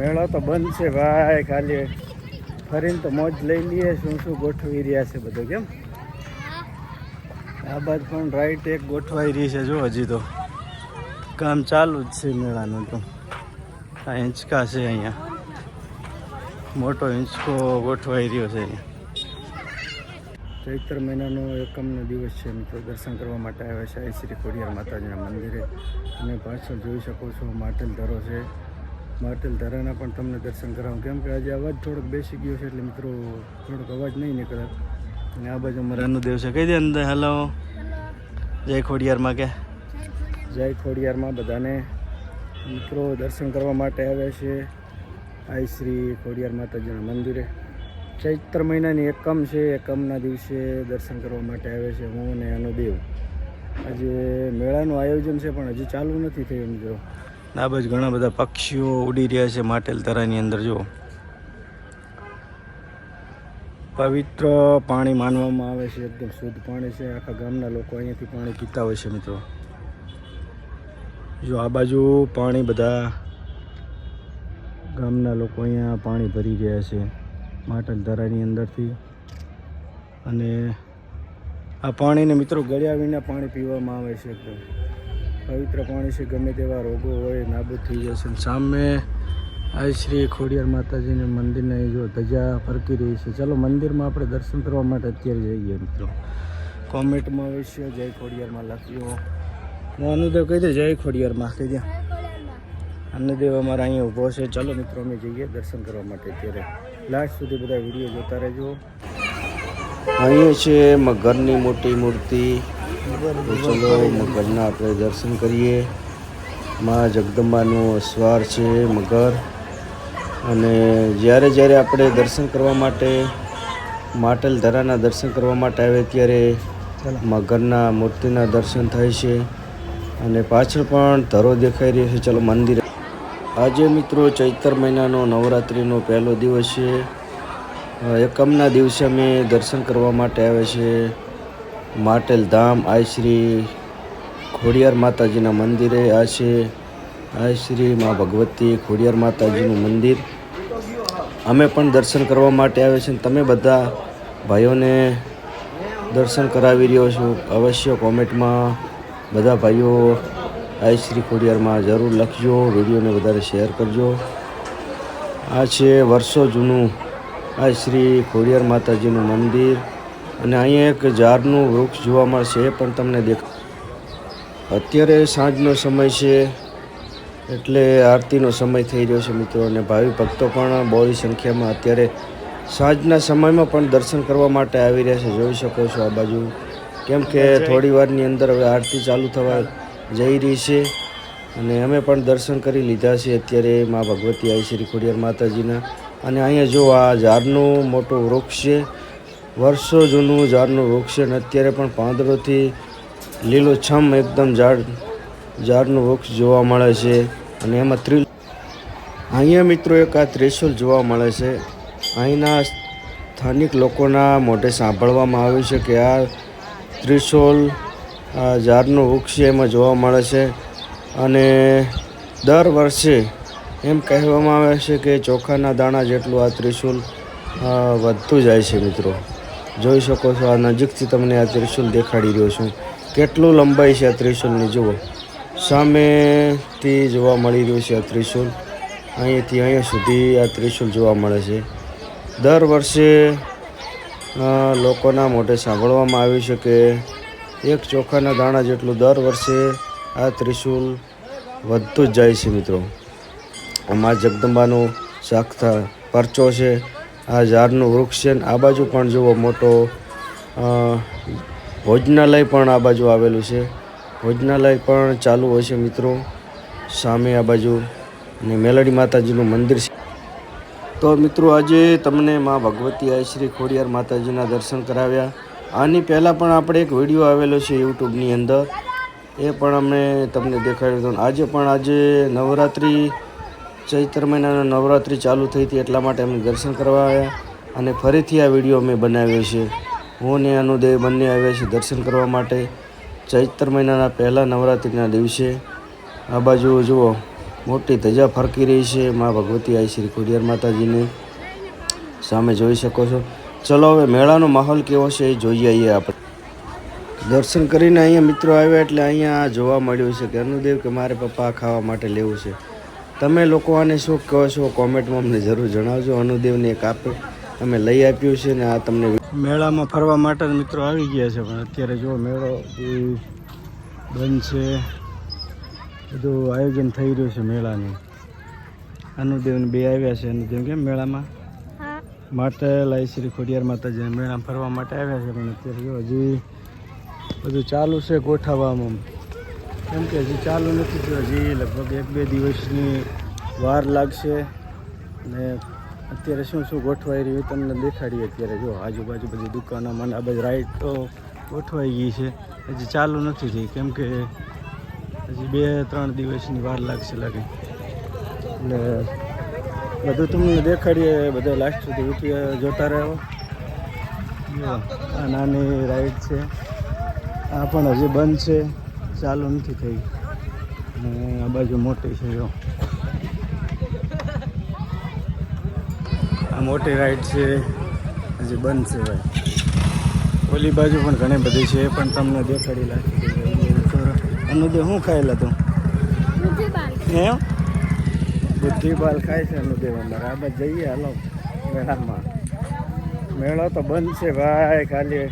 મેળો તો બંધ છે ભાઈ ખાલી ફરીને તો મોજ લઈ લઈએ, શું શું ગોઠવી રહ્યા છે બધું કેમ? આ બાજુ પણ રાઈટ એક ગોઠવાઈ રહી છે, જો હજી તો. કામ ચાલુ જ છે મેળાનું તો. આ હિંચકા છે અહીંયા. મોટો હિંચકો ગોઠવાઈ રહ્યો છે અહીંયા. ચૈત્ર મહિનાનો એકમનો દિવસ છે મિત્રો. દર્શન કરવા માટે આવ્યા છે શ્રી ખોડિયાર માતાજીના મંદિરે. અને પાછળ જોઈ શકો છો, માટેલ ધરો છે. માટેલ ધરાના પણ તમને દર્શન કરાવું. કેમ કે આજે અવાજ થોડોક બેસી ગયો છે એટલે મિત્રો થોડોક અવાજ નહીં નીકળે. અને આ બાજુ અમારા અનુદેવ છે. કહી દે અંદર હેલો જય ખોડિયારમાં કે. જય ખોડિયારમાં બધાને. મિત્રો દર્શન કરવા માટે આવ્યા છે આઈ શ્રી ખોડિયાર માતાજીના મંદિરે. ચૈત્ર મહિનાની એકમ છે. એકમના દિવસે દર્શન કરવા માટે આવે છે હું અને અનુદેવ. આજે મેળાનું આયોજન છે પણ હજી ચાલુ નથી થયું મિત્રો. આ બાજુ ઘણા બધા પક્ષીઓ ઉડી રહ્યા છે માટેલ તરાની અંદર જો પવિત્ર પાણી માનવામાં આવે છે, એકદમ શુદ્ધ પાણી છે. આખા ગામના લોકો અહીંયાથી પાણી પીતા હોય છે, મિત્રો. જો આ બાજુ પાણી બધા ગામના લોકો અહીંયા પાણી ભરી રહ્યા છે, માટલ ધરાની અંદરથી. અને આ પાણીને મિત્રો ગળ્યા વિના પાણી પીવામાં આવે છે, એકદમ. પવિત્ર પાણી છે ગમે તેવા રોગો હોય નાબૂદ થઈ જશે. સામે આ શ્રી ખોડિયાર માતાજીને મંદિરને જો ધજા ફરકી રહી છે. ચાલો મંદિરમાં આપણે દર્શન કરવા માટે અત્યારે જઈએ મિત્રો. કોમેન્ટમાં અવશ્ય જય ખોડિયારમાં લખ્યો હું અનુદેવ કહી દે જય ખોડિયારમાં. કહી દે. અન્નદેવ અમારા અહીંયા ઊભો છે. ચાલો મિત્રો અમે જઈએ દર્શન કરવા માટે અત્યારે. લાસ્ટ સુધી બધા વીડિયો જોતા રહેજો. અહીંયા છે ઘરની મોટી મૂર્તિ. તો ચલો મગરના આપણે દર્શન કરીએ. માં જગદંબાનું સ્વાર છે મગર. અને જ્યારે જ્યારે આપણે દર્શન કરવા માટે માટેલ ધરાના દર્શન કરવા માટે આવે ત્યારે મગરના મૂર્તિના દર્શન થાય છે. અને પાછળ પણ ધરો દેખાઈ રહ્યો છે. ચલો મંદિર. આજે મિત્રો ચૈતર મહિનાનો નવરાત્રિનો પહેલો દિવસ છે. એકમના દિવસે અમે દર્શન કરવા માટે આવે છે. માટેલ ધામ, આઈ શ્રી ખોડિયાર માતાજીના મંદિરે આ છે આઈ શ્રી મા ભગવતી ખોડિયાર માતાજીનું મંદિર. અમે પણ દર્શન કરવા માટે આવે છે તમે બધા ભાઈઓને દર્શન કરાવી રહ્યો છો. અવશ્ય કોમેન્ટમાં બધા ભાઈઓ આઈ શ્રી ખોડિયારમાં જરૂર લખજો. વિડીયોને વધારે શેર કરજો. આ છે વર્ષો જૂનું આ શ્રી ખોડિયાર માતાજીનું મંદિર. અને અહીંયા એક ઝાડનું વૃક્ષ જોવા મળશે એ પણ તમને દેખ અત્યારે સાંજનો સમય છે એટલે આરતીનો સમય થઈ રહ્યો છે મિત્રો અને ભાવિ ભક્તો પણ બહોળી સંખ્યામાં અત્યારે સાંજના સમયમાં પણ દર્શન કરવા માટે આવી રહ્યા છે. જોઈ શકો છો આ બાજુ. કેમ કે થોડી વારની અંદર હવે આરતી ચાલુ થવા જઈ રહી છે અને અમે પણ દર્શન કરી લીધા છે. અત્યારે મા ભગવતી આવી શ્રી ખોડિયાર માતાજીના. અને અહીંયા જો આ ઝાડનું મોટું વૃક્ષ છે વર્ષો જૂનું ઝાડનું વૃક્ષ છે અને અત્યારે પણ પાંદડોથી લીલોછમ એકદમ ઝાડ, ઝાડનું વૃક્ષ જોવા મળે છે અને એમાં ત્રિ અહીંયા મિત્રો એક આ ત્રિશુલ જોવા મળે છે. અહીંના સ્થાનિક લોકોના મોઢે સાંભળવામાં આવ્યું છે કે આ ત્રિશુલ, આ ઝાડનું વૃક્ષ છે એમાં જોવા મળે છે અને દર વર્ષે એમ કહેવામાં આવે છે કે ચોખાના દાણા જેટલું આ ત્રિશુલ વધતું જાય છે મિત્રો. જોઈ શકો છો આ નજીકથી તમને આ ત્રિશુલ દેખાડી રહ્યો છું. કેટલું લંબાઈ છે આ ત્રિશુલની? જુઓ. સામેથી જોવા મળી રહ્યું છે આ ત્રિશુલ. અહીંયાથી અહીંયા સુધી આ ત્રિશુલ જોવા મળે છે. દર વર્ષે લોકોના મોઢે સાંભળવામાં આવ્યું છે કે એક ચોખાના દાણા જેટલું દર વર્ષે આ ત્રિશુલ વધતું જ જાય છે મિત્રો. મા જગદંબાનો સાક્ષા પરચો છે. આ ઝાડનું વૃક્ષ છે આ બાજુ પણ જુઓ મોટો ભોજનાલય પણ આ બાજુ આવેલું છે. ભોજનાલય પણ ચાલુ હોય છે મિત્રો. સામે આ બાજુ ને મેલડી માતાજીનું મંદિર છે. તો મિત્રો આજે તમને મા ભગવતી આઈ શ્રી ખોડિયાર માતાજીના દર્શન કરાવ્યા. આની પહેલાં પણ આપણે એક વીડિયો આવેલો છે યુટ્યુબની અંદર. એ પણ અમે તમને દેખાડ્યો હતો. આજે પણ આજે નવરાત્રિ ચૈત્ર મહિનાના નવરાત્રિ ચાલુ થઈ હતી એટલા માટે અમે દર્શન કરવા આવ્યા અને ફરીથી આ વીડિયો અમે બનાવ્યો છે. હું ને અનુદેવ બંને આવ્યા છે દર્શન કરવા માટે. ચૈત્ર મહિનાના પહેલા નવરાત્રિના દિવસે આ બાજુ જુઓ, મોટી ધજા ફરકી રહી છે. મા ભગવતી આઈ શ્રી ખોડિયાર માતાજીને સામે જોઈ શકો છો. ચલો હવે મેળાનો માહોલ કેવો છે એ જોઈએ આવીએ આપણે. દર્શન કરીને અહીંયા મિત્રો આવ્યા એટલે અહીંયા જોવા મળ્યું છે કે અનુદેવ કે મારે પપ્પા ખાવા માટે લેવું છે. તમે લોકો આને શું કહો છો? કોમેન્ટમાં અમને જરૂર જણાવજો. અનુદેવને એક આપે અમે લઈ આપ્યું છે ને આ તમને મેળામાં ફરવા માટે મિત્રો આવી ગયા છે પણ અત્યારે જો મેળો એ બંધ છે. બધું આયોજન થઈ રહ્યું છે મેળાનું. અનુદેવને બે આવ્યા છે. અનુદેવ કેમ મેળામાં? માટે લાઈ શ્રી ખોડિયાર માતાજી મેળામાં ફરવા માટે આવ્યા છે પણ અત્યારે જો હજી બધું ચાલુ છે ગોઠવવામાં. કેમ કે હજી ચાલુ નથી થયું. હજી લગભગ એક બે દિવસની વાર લાગશે. ને અત્યારે શું શું ગોઠવાઈ રહ્યું તમને દેખાડીએ અત્યારે. જો, આજુબાજુ બધી દુકાનો મને આ બધી રાઈડ તો ગોઠવાઈ ગઈ છે. હજી ચાલુ નથી થઈ. કેમ કે હજી બે ત્રણ દિવસની વાર લાગશે લાગે. એટલે બધું તમને દેખાડીએ બધા લાસ્ટ સુધી વીડિયો જોતા રહ્યો. આ નાની રાઈડ છે. આ પણ હજી બંધ છે. ચાલુ નથી થઈ. આ બાજુ મોટી છે, જો. આ મોટી રાઈડ છે. હજી બંધ છે, ભાઈ. ઓલી બાજુ પણ ઘણી બધી છે, પણ તમને દેખાડી લાગશે અનુદે શું ખાયેલા તું? એમ બુદ્ધિબાલ ખાય છે અનુદેવ અમારે. આ બાજુ જઈએ, હાલો. મેળામાં. મેળો તો બંધ છે, ભાઈ, ખાલી.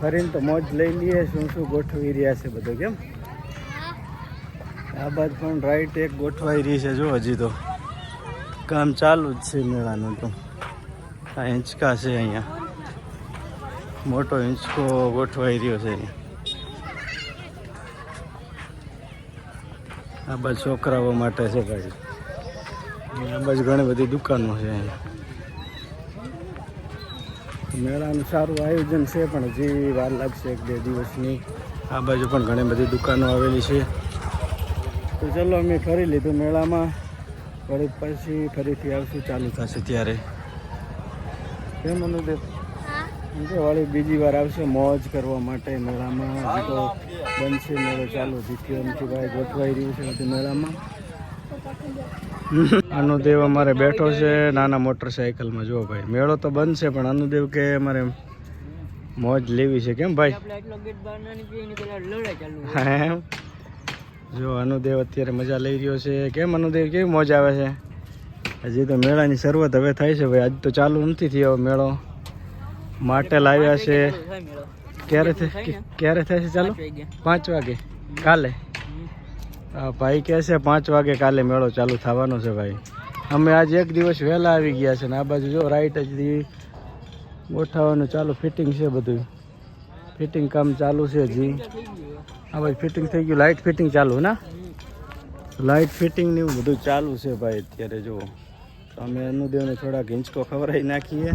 ફરીને તો મોજ લઈ લઈએ શું શું ગોઠવી રહ્યા છે બધું કેમ? આ બાજુ પણ રાઈટ એક ગોઠવાઈ રહી છે જો હજી તો. કામ ચાલુ જ છે મેળાનું તો. આ હિંચકા છે અહીંયા. મોટો હિંચકો ગોઠવાઈ રહ્યો છે અહીંયા. આ બાજુ છોકરાઓ માટે છે ભાઈ. આ બાજુ ઘણી બધી દુકાનો છે અહીંયા. મેળાનું સારું આયોજન છે પણ હજી વાર લાગશે એક બે દિવસની આ બાજુ પણ ઘણી બધી દુકાનો આવેલી છે. તો ચલો અમે ફરી લીધું મેળામાં. વળી પછી ફરીથી આવશું ચાલુ થશે ત્યારે. કેમ અનુદેવ વળી બીજી વાર આવશે મોજ કરવા માટે મેળામાં. હજી તો બનશે મેળો ચાલુ. જીતીઓમથી ભાઈ ગોઠવાઈ રહ્યું છે બધું મેળામાં. અનુદેવ અમારે બેઠો છે નાના મોટરસાયકલમાં. જો ભાઈ મેળો તો બંધ છે પણ અનુદેવ કે અમારે મોજ લેવી છે. કેમ ભાઈ? જો અનુદેવ અત્યારે મજા લઈ રહ્યો છે. કેમ અનુદેવ કેવી મોજ આવે છે? હજી તો મેળાની શરૂઆત હવે થાય છે ભાઈ. આજ તો ચાલુ નથી થયો મેળો. માટે લાવ્યા છે. ક્યારે ક્યારે થાય છે ચાલુ? પાંચ વાગે. કાલે? ભાઈ કહે છે, પાંચ વાગે કાલે મેળો ચાલુ થવાનો છે ભાઈ. અમે આજે એક દિવસ વહેલા આવી ગયા છે ને આ બાજુ જો રાઈટ જ ગોઠવવાનું ચાલુ ફિટિંગ છે બધું. ફિટિંગ કામ ચાલુ છે હજી હા ભાઈ ફિટિંગ થઈ ગયું લાઇટ ફિટિંગ ચાલુ, ના? લાઇટ ફિટિંગ ને એવું બધું ચાલુ છે ભાઈ અત્યારે જુઓ. અમે અનુદેવને થોડાક હિંચકો ખવડાવી નાખીએ.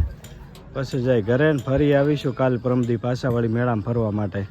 પછી જાય ઘરે ફરી આવીશું કાલ પરમદી પાછાવાળી મેળામાં ફરવા માટે.